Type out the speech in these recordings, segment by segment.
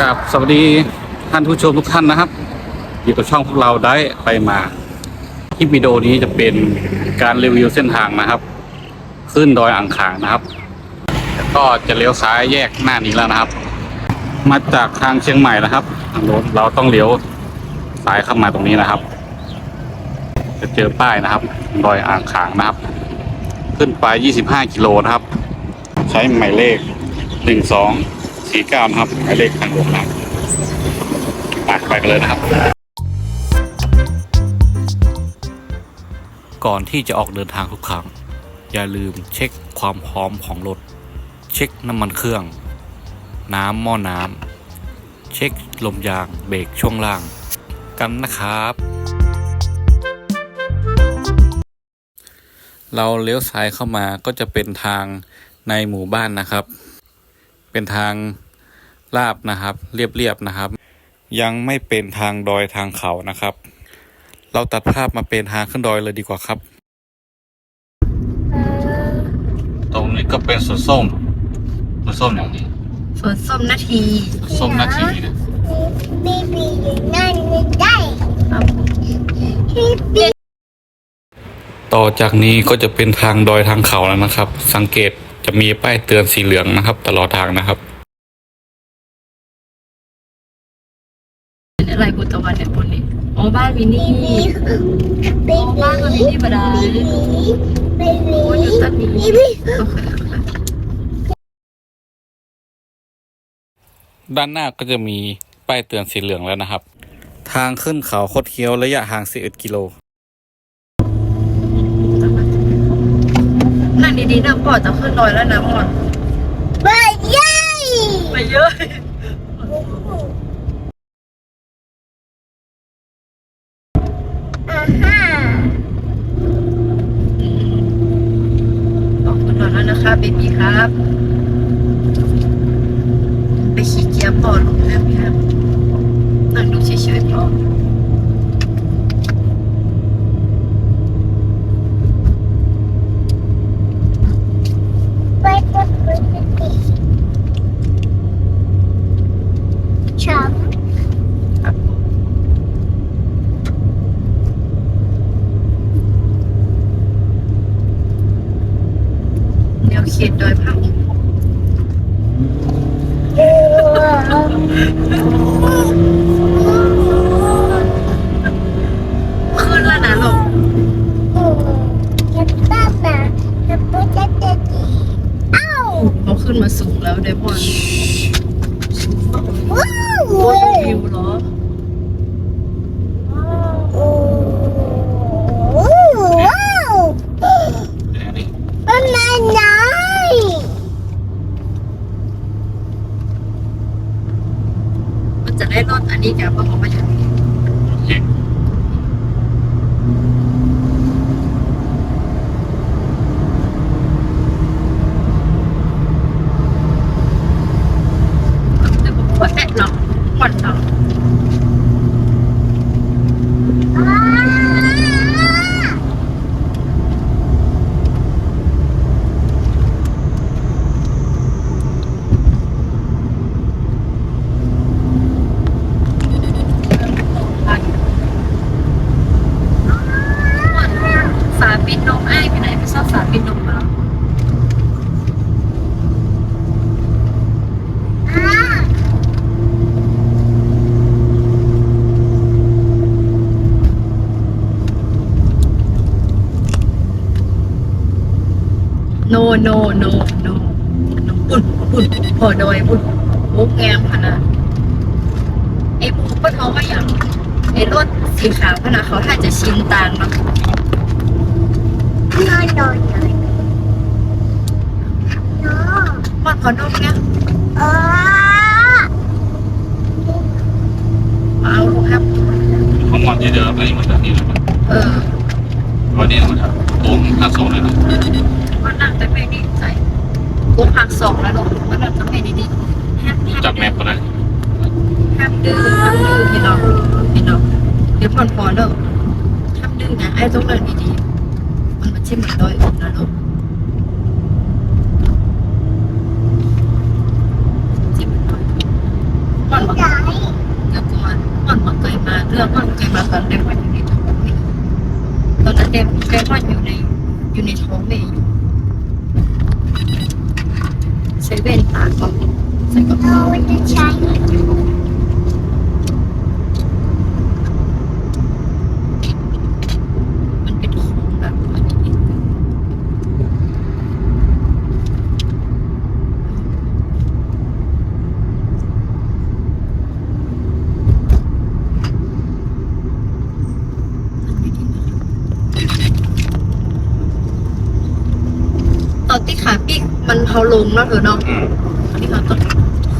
กับสวัสดีท่านผู้ชมทุกท่านนะครับ อยู่กับช่องพวกเราได้ไปมาคลิปวิดีโอนี้จะเป็นการรีวิวเส้นทางนะครับ ขึ้นดอยอ่างขางนะครับแล้วก็จะเลี้ยวซ้ายแยกหน้านี้แล้วนะครับ มาจากทางเชียงใหม่นะครับทางโน้นเราต้องเลี้ยวซ้ายเข้ามาตรงนี้นะครับ จะเจอป้ายนะครับดอยอ่างขางนะครับ ขึ้นไป 25 กิโลนะครับ ใช้หมายเลข 12 1249นะครับหมายเลขทางหลวงนะครับไปไปกันเลยนะครับ ก่อนที่จะออกเดินทางทุกครั้ง อย่าลืมเช็คความพร้อมของรถ เช็คน้ำมันเครื่อง น้ำหม้อน้ำเช็คลมยางเบรกช่วงล่าง กันนะครับ เราเลี้ยวซ้ายเข้ามาก็จะเป็นทางในหมู่บ้านนะครับ เป็นทาง ลาบนะครับ เรียบๆนะครับ ยังไม่เป็นทางดอยทางเขานะครับ เราตัดภาพมาเป็นทางขึ้นดอยเลยดีกว่าครับ ตรงนี้ก็เป็นสวนส้มสวนส้มอย่างนี้สวนส้มนาทีส้มนาทีนะบีบีนั่นไม่ได้ครับที่บีต่อจากนี้ก็จะเป็นทางดอยทางเขาแล้วนะครับ สังเกตจะมีป้ายเตือนสีเหลืองนะครับ ตลอดทางนะครับ อะไรบุตรวันเนี่ยบนนี้อ๋อบ้านวินนี่บีอ๋บีอบ้านวินนี่บดาบีบีบีโอ้อยู่ต้นนี้บีบีโอเคโอเคด้านหน้าก็จะมีป้ายเตือนสีเหลืองแล้วนะครับ ทางขึ้นเขาคดเคี้ยวระยะห่าง11กิโล นั่งดีๆนะปอดจะขึ้นดอยแล้วนะหมดบายยัยไปเยอะ อ่าฮะ ออกขึ้นดอยแล้วนะคะเบ บี้ครับ ไปขี่เกียร์ปอดลงแล้วพี่ครับนั่งดูเฉยๆพอ ไปกดกดติช้ำ ครับเดี๋ยวเขียนดอยพัง ขึ้นแล้วนะลูก เขาขึ้นมาสูงแล้วเดมอนโอ้วิวเหรอ มันจะได้รถอันนี้แกเพราะเขามาอย่างนี้ โอเค แต่ผมว่าแอะเนาะผ่อนเนาะฝาปิดนมไอ้ายไปไหนไปชอบฝาปิดนมมาแล้ว โนโนโนโนอุ่นอุ่นพอดอยอุ่นมุกแงมขนาดไอ้มุกก็เขาว่าอย่างไอ้รถสีขาวขนาดเขาถ้าจะชินตางเนาะมันขอนมเนี่ยมาเอาลูกครับของมันที่เดิมอันนี้มันแบบนี้เลยมั้ยเออวันนี้มันตรงห้าโซนเลยนะ มันนั่งแต่ไม่ดีใจกูหักสองแล้วลงมันนั่งแต่ไม่ดีดีจับแมพก่อนนะห้ามดื้อห้ามดื้อพี่น้องพี่น้องเดี๋ยวพอนพอเด้อห้ามดื้อนะไอ้ต้องเดินดีๆมันไม่ใช่เหมือนด้อยอกนะลูกผ่อนมาเกยวมาเรื่องผ่อนเกลมาตอนเด็กมันอยู่ในท้องแม่ตอนนั้นเด็กแกผ่อนอยู่ในอยู่ในท้องแม่อยู่ ใส่กระเป๋า เขาลงแล้วเถอะเนาะอืมอันนี้เราต้อง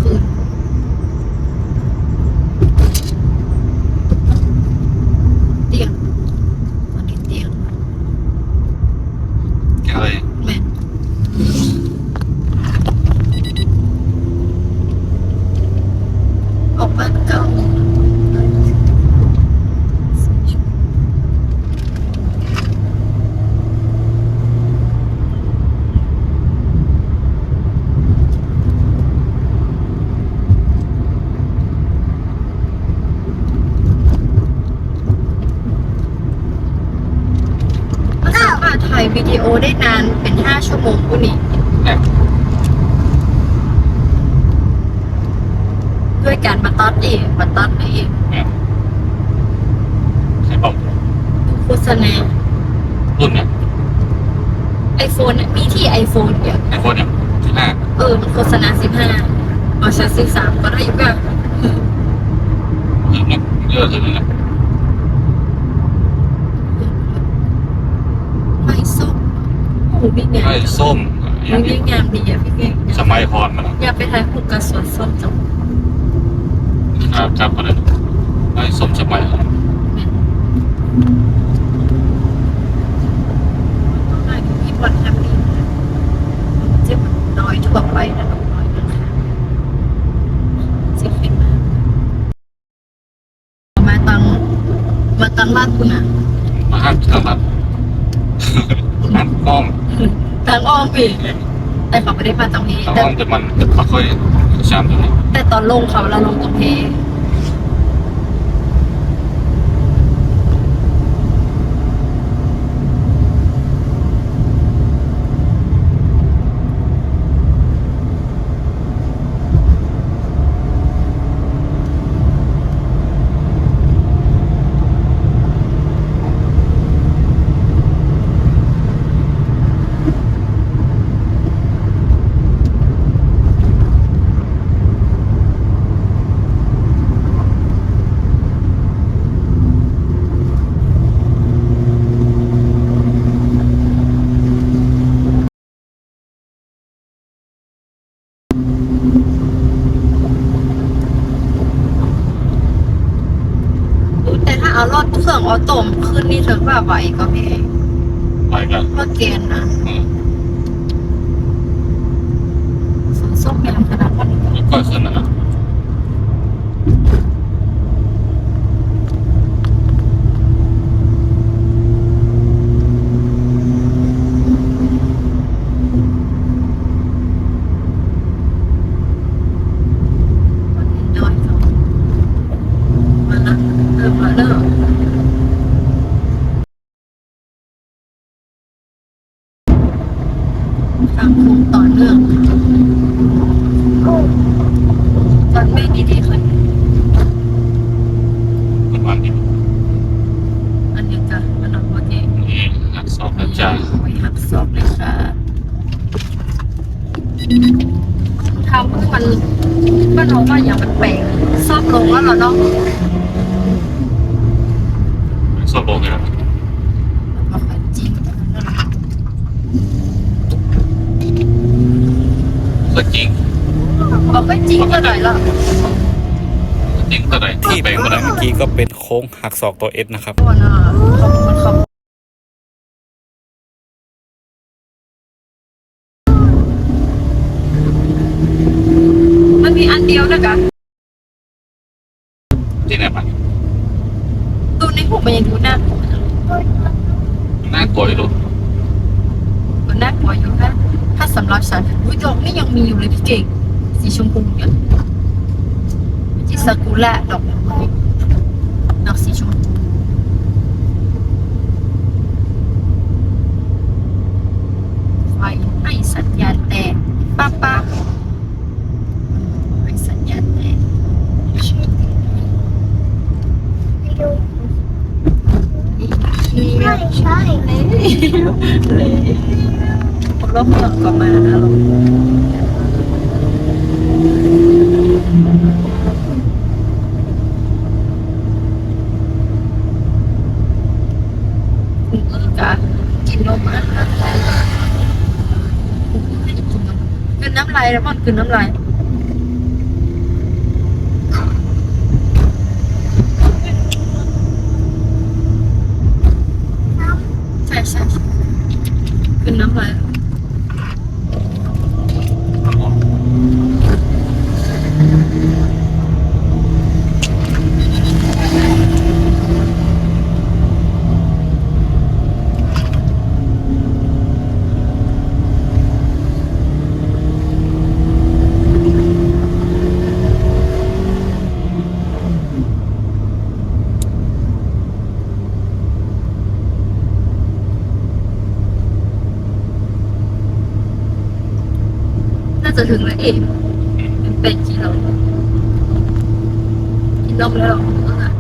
คืนเตียงตอนนี้เตียง อะไร แม่นออกบ้านเก่ามันสามารถถ่ายวิดีโอได้นานเป็นห้าชั่วโมงกูนี่ แอบ ด้วยการมาตัดเองมาตัดเองแอบใช่เปล่าดูโฆษณารุ่นเนี่ยไอโฟนมีที่ไอโฟนเดียวไอโฟนเนี่ยที่ห้าเออมันโฆษณาสิบห้าเอาใช้สิบสามก็ได้อยู่แบบเออเนี่ยเยอะเลยนะไม่ส้มโอ้มีงาไอ้มส้มอย่างมีนี้งามดีอะพี่เก่งสมัยพรมันอยากไปถ่ายรูปกับสวนส้มจัง ครับครับอะไรไอ้ส้มสมัยต้องได้ที่บอลแฮมปี้เจ็บน้อยทั่วไปนะน้อยนะคะสิขึ้นมามาตังมาตังลาดคุณอะมาห้ามทางนั้นห้ามกล้องทางอ้อมอีกแต่เขาไม่ได้มาตรงนี้ทางแต่ห้องแต่มันไม่ค่อยชามตรงนี้แตอนลงเขาแล้วลงตรงนี้แต่ถ้าเอารถเครื่องออโต้ขึ้นนี่ เธอว่าไหวก็ไม่ ไปกัน ว่าเกณฑ์นะ อืม สวนส้มแมวขนาดนั้น ไม่ค่อยขึ้นนะ ดอยเขามาละเริ่มมาเริ่มทางโค้งต่อเนื่อง โอ้ ตอนแม่ดีๆขึ้น ประมาณนี้ อันนี้จ้ะมันเอาโอเค นี่หักสอบนะจ๊ะ ไว้หักศอกเลยค่ะทำให้มันบ้านเราว่าอย่างมันแปลกซอบลงแล้วเหรอเนาะ สอบโลกเลยนะ มันค่อยจริง ก็จริง เอาก็จริงก็หน่อย ละจริงตัวไหนที่แบ่งตัวไหนเมื่อกี้ก็เป็นโค้งหักศอกตัวเอสนะครับตัวน่ะเขามันเขามันมีอันเดียวนะกะที่ไหนมาดูในหูมันยังดูน่ากลัวนะน่ากลัวอยู่ลูกมันน่ากลัวอยู่นะถ้าสำหรับฉันอุ้ยดอกนี่ยังมีอยู่เลยพี่เก่ง สีชมพูเนี่ยจิซากุระดอกดอกสีชมพูไฟให้สัญญาณแตกป้าป้า รอบเมืองก็มานะเราคุณเอิญกะกินนมอาหารกินน้ำลาย แล้วมันกินน้ำลายใช่ใช่ใช่กินน้ำลาย น่าจะถึงแล้วเองเป็นเป็ดกิโล กินนมแล้วเหรอเออ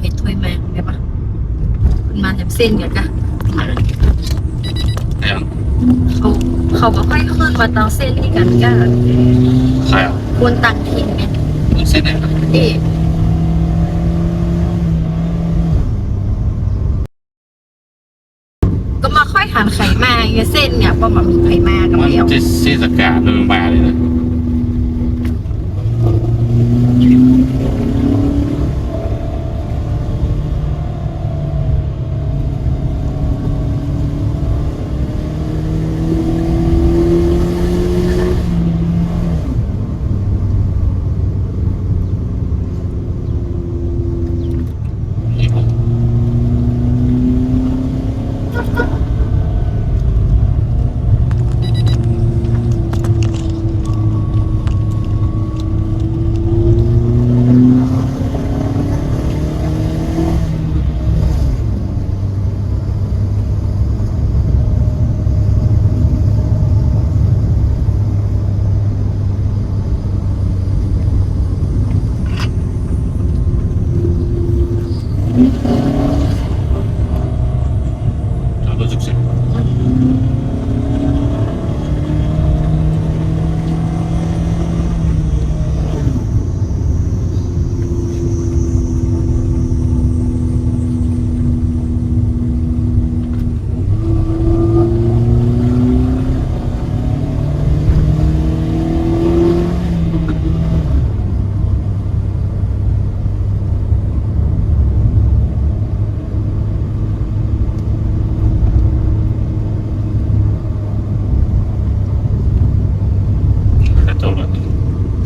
เห็ดถ้วยแมงได้ปะมันมาจากเส้นกันกะไหนไหนอะเขาเขาบอกให้ขึ้นมาตามเส้นนี่กันกะใครอะควรตังทิ้งเนี่ยเส้นไหนอะเอ๊ะก็มาค่อยหันไข่มาไงเส้นเนี่ยเพราะมันมีไข่มา กับมันเดียวจะเส้นสกัดมันมาเลยนะ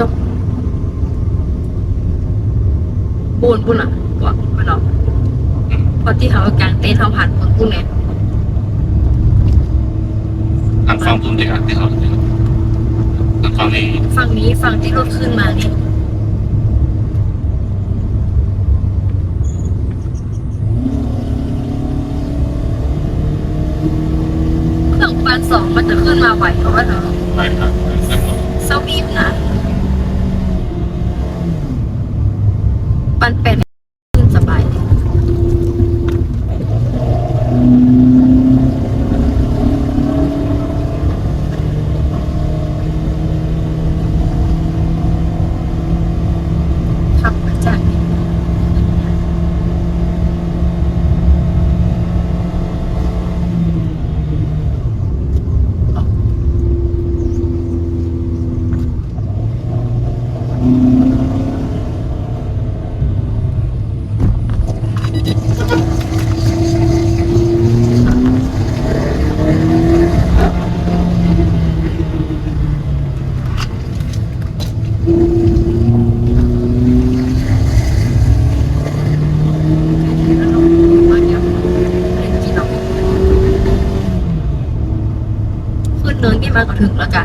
ตกบูนบุญอะก็ไม่หรอกพอที่เขากางเต็นท์เขาผ่านบนบุญเนี่ยทางฟังผมดีกว่าที่เขาทางฟังนี้ฝั่งนี้ฝั่งที่รถขึ้นมานี่เครื่องปานสองมันจะขึ้นมาไหวเพราะว่าเนาะ ไปครับแล้วก็ เซาบีบนะปันเป็นขึ้นสบายดีขับมาจากนี่ ขึ้นเนินนี่มาก็ถึงแล้วจ้ะ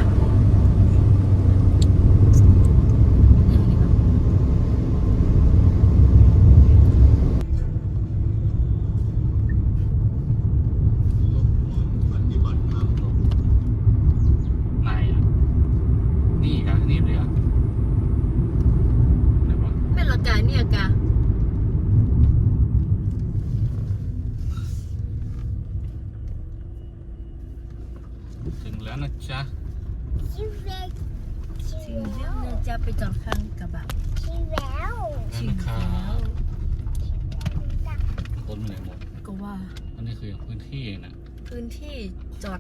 ไหนอะนี่กันนี่เลยอะไหนวะ แม่นละกาเนี่ยกะ แล้วนะจ๊ะ ชิวเวล ชิถึวงแล้เรื่องวนึงจะไปจอดข้างกระบะชิวแล้วนั่นนะครับต้นไปไหนหมดก็ว่าอันนี้คือพื้นที่นะพื้นที่จอด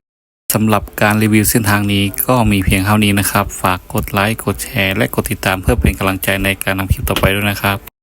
สำหรับการรีวิวเส้นทางนี้ก็มีเพียงเท่านี้นะครับ ฝากกดไลค์ กดแชร์ และกดติดตามเพื่อเป็นกำลังใจในการทำคลิปต่อไปด้วยนะครับ